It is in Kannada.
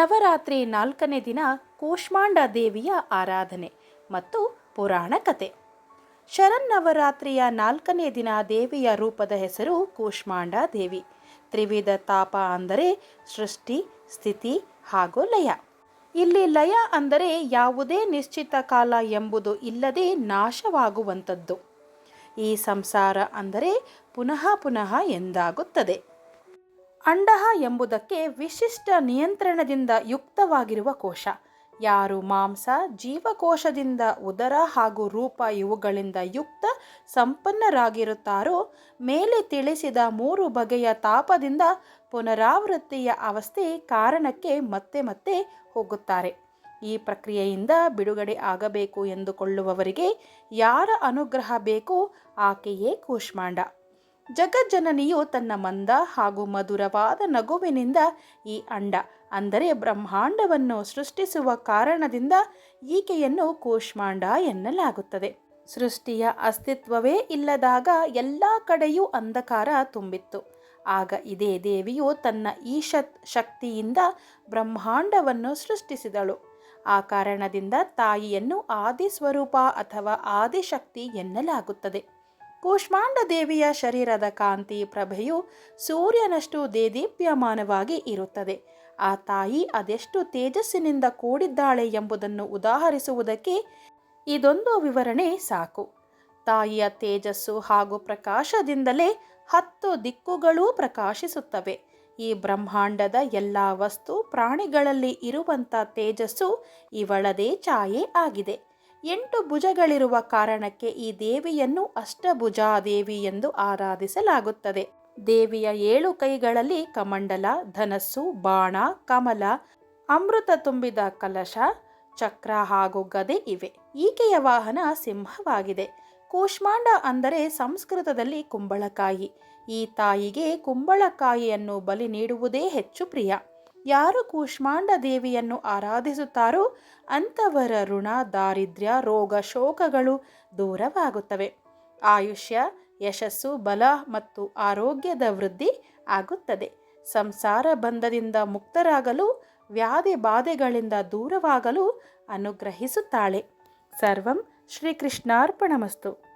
ನವರಾತ್ರಿ ನಾಲ್ಕನೇ ದಿನ ಕೂಷ್ಮಾಂಡ ದೇವಿಯ ಆರಾಧನೆ ಮತ್ತು ಪುರಾಣ ಕತೆ. ಶರನ್ನವರಾತ್ರಿಯ ನಾಲ್ಕನೇ ದಿನ ದೇವಿಯ ರೂಪದ ಹೆಸರು ಕೂಷ್ಮಾಂಡ ದೇವಿ. ತ್ರಿವಿಧ ತಾಪ ಅಂದರೆ ಸೃಷ್ಟಿ, ಸ್ಥಿತಿ ಹಾಗೂ ಲಯ. ಇಲ್ಲಿ ಲಯ ಅಂದರೆ ಯಾವುದೇ ನಿಶ್ಚಿತ ಕಾಲ ಎಂಬುದು ಇಲ್ಲದೆ ನಾಶವಾಗುವಂಥದ್ದು. ಈ ಸಂಸಾರ ಅಂದರೆ ಪುನಃ ಪುನಃ ಎಂದಾಗುತ್ತದೆ. ಅಂಡಹ ಎಂಬುದಕ್ಕೆ ವಿಶಿಷ್ಟ ನಿಯಂತ್ರಣದಿಂದ ಯುಕ್ತವಾಗಿರುವ ಕೋಶ. ಯಾರು ಮಾಂಸ, ಜೀವಕೋಶದಿಂದ ಉದರ ಹಾಗೂ ರೂಪ ಇವುಗಳಿಂದ ಯುಕ್ತ, ಸಂಪನ್ನರಾಗಿರುತ್ತಾರೋ, ಮೇಲೆ ತಿಳಿಸಿದ ಮೂರು ಬಗೆಯ ತಾಪದಿಂದ ಪುನರಾವೃತ್ತಿಯ ಅವಸ್ಥೆ ಕಾರಣಕ್ಕೆ ಮತ್ತೆ ಮತ್ತೆ ಹೋಗುತ್ತಾರೆ. ಈ ಪ್ರಕ್ರಿಯೆಯಿಂದ ಬಿಡುಗಡೆ ಆಗಬೇಕು ಎಂದುಕೊಳ್ಳುವವರಿಗೆ ಯಾರ ಅನುಗ್ರಹ ಬೇಕೋ, ಆಕೆಯೇ ಕೂಷ್ಮಾಂಡ. ಜಗಜ್ಜನನಿಯು ತನ್ನ ಮಂದ ಹಾಗೂ ಮಧುರವಾದ ನಗುವಿನಿಂದ ಈ ಅಂಡ, ಅಂದರೆ ಬ್ರಹ್ಮಾಂಡವನ್ನು ಸೃಷ್ಟಿಸುವ ಕಾರಣದಿಂದ ಈಕೆಯನ್ನು ಕೂಷ್ಮಾಂಡ ಎನ್ನಲಾಗುತ್ತದೆ. ಸೃಷ್ಟಿಯ ಅಸ್ತಿತ್ವವೇ ಇಲ್ಲದಾಗ ಎಲ್ಲ ಕಡೆಯೂ ಅಂಧಕಾರ ತುಂಬಿತ್ತು. ಆಗ ಇದೇ ದೇವಿಯು ತನ್ನ ಈಶತ್ ಶಕ್ತಿಯಿಂದ ಬ್ರಹ್ಮಾಂಡವನ್ನು ಸೃಷ್ಟಿಸಿದಳು. ಆ ಕಾರಣದಿಂದ ತಾಯಿಯನ್ನು ಆದಿಸ್ವರೂಪ ಅಥವಾ ಆದಿಶಕ್ತಿ ಎನ್ನಲಾಗುತ್ತದೆ. ಕೂಷ್ಮಾಂಡ ದೇವಿಯ ಶರೀರದ ಕಾಂತಿ ಪ್ರಭೆಯು ಸೂರ್ಯನಷ್ಟು ದೇದೀಪ್ಯಮಾನವಾಗಿ ಇರುತ್ತದೆ. ಆ ತಾಯಿ ಅದೆಷ್ಟು ತೇಜಸ್ಸಿನಿಂದ ಕೂಡಿದ್ದಾಳೆ ಎಂಬುದನ್ನು ಉದಾಹರಿಸುವುದಕ್ಕೆ ಇದೊಂದು ವಿವರಣೆ ಸಾಕು. ತಾಯಿಯ ತೇಜಸ್ಸು ಹಾಗೂ ಪ್ರಕಾಶದಿಂದಲೇ ಹತ್ತು ದಿಕ್ಕುಗಳೂ ಪ್ರಕಾಶಿಸುತ್ತವೆ. ಈ ಬ್ರಹ್ಮಾಂಡದ ಎಲ್ಲ ವಸ್ತು ಪ್ರಾಣಿಗಳಲ್ಲಿ ಇರುವಂಥ ತೇಜಸ್ಸು ಇವಳದೇ ಛಾಯೆ ಆಗಿದೆ. ಎಂಟು ಭುಜಗಳಿರುವ ಕಾರಣಕ್ಕೆ ಈ ದೇವಿಯನ್ನು ಅಷ್ಟಭುಜಾದೇವಿ ಎಂದು ಆರಾಧಿಸಲಾಗುತ್ತದೆ. ದೇವಿಯ ಏಳು ಕೈಗಳಲ್ಲಿ ಕಮಂಡಲ, ಧನಸ್ಸು, ಬಾಣ, ಕಮಲ, ಅಮೃತ ತುಂಬಿದ ಕಲಶ, ಚಕ್ರ ಹಾಗೂ ಗದೆ ಇವೆ. ಈಕೆಯ ವಾಹನ ಸಿಂಹವಾಗಿದೆ. ಕೂಷ್ಮಾಂಡ ಅಂದರೆ ಸಂಸ್ಕೃತದಲ್ಲಿ ಕುಂಬಳಕಾಯಿ. ಈ ತಾಯಿಗೆ ಕುಂಬಳಕಾಯಿಯನ್ನು ಬಲಿ ನೀಡುವುದೇ ಹೆಚ್ಚು ಪ್ರಿಯ. ಯಾರು ಕೂಷ್ಮಾಂಡ ದೇವಿಯನ್ನು ಆರಾಧಿಸುತ್ತಾರೋ ಅಂಥವರ ಋಣ, ದಾರಿದ್ರ್ಯ, ರೋಗ, ಶೋಕಗಳು ದೂರವಾಗುತ್ತವೆ. ಆಯುಷ್ಯ, ಯಶಸ್ಸು, ಬಲ ಮತ್ತು ಆರೋಗ್ಯದ ವೃದ್ಧಿ ಆಗುತ್ತದೆ. ಸಂಸಾರ ಬಂಧದಿಂದ ಮುಕ್ತರಾಗಲು, ವ್ಯಾಧಿ ಬಾಧೆಗಳಿಂದ ದೂರವಾಗಲು ಅನುಗ್ರಹಿಸುತ್ತಾಳೆ. ಸರ್ವಂ ಶ್ರೀಕೃಷ್ಣಾರ್ಪಣಮಸ್ತು.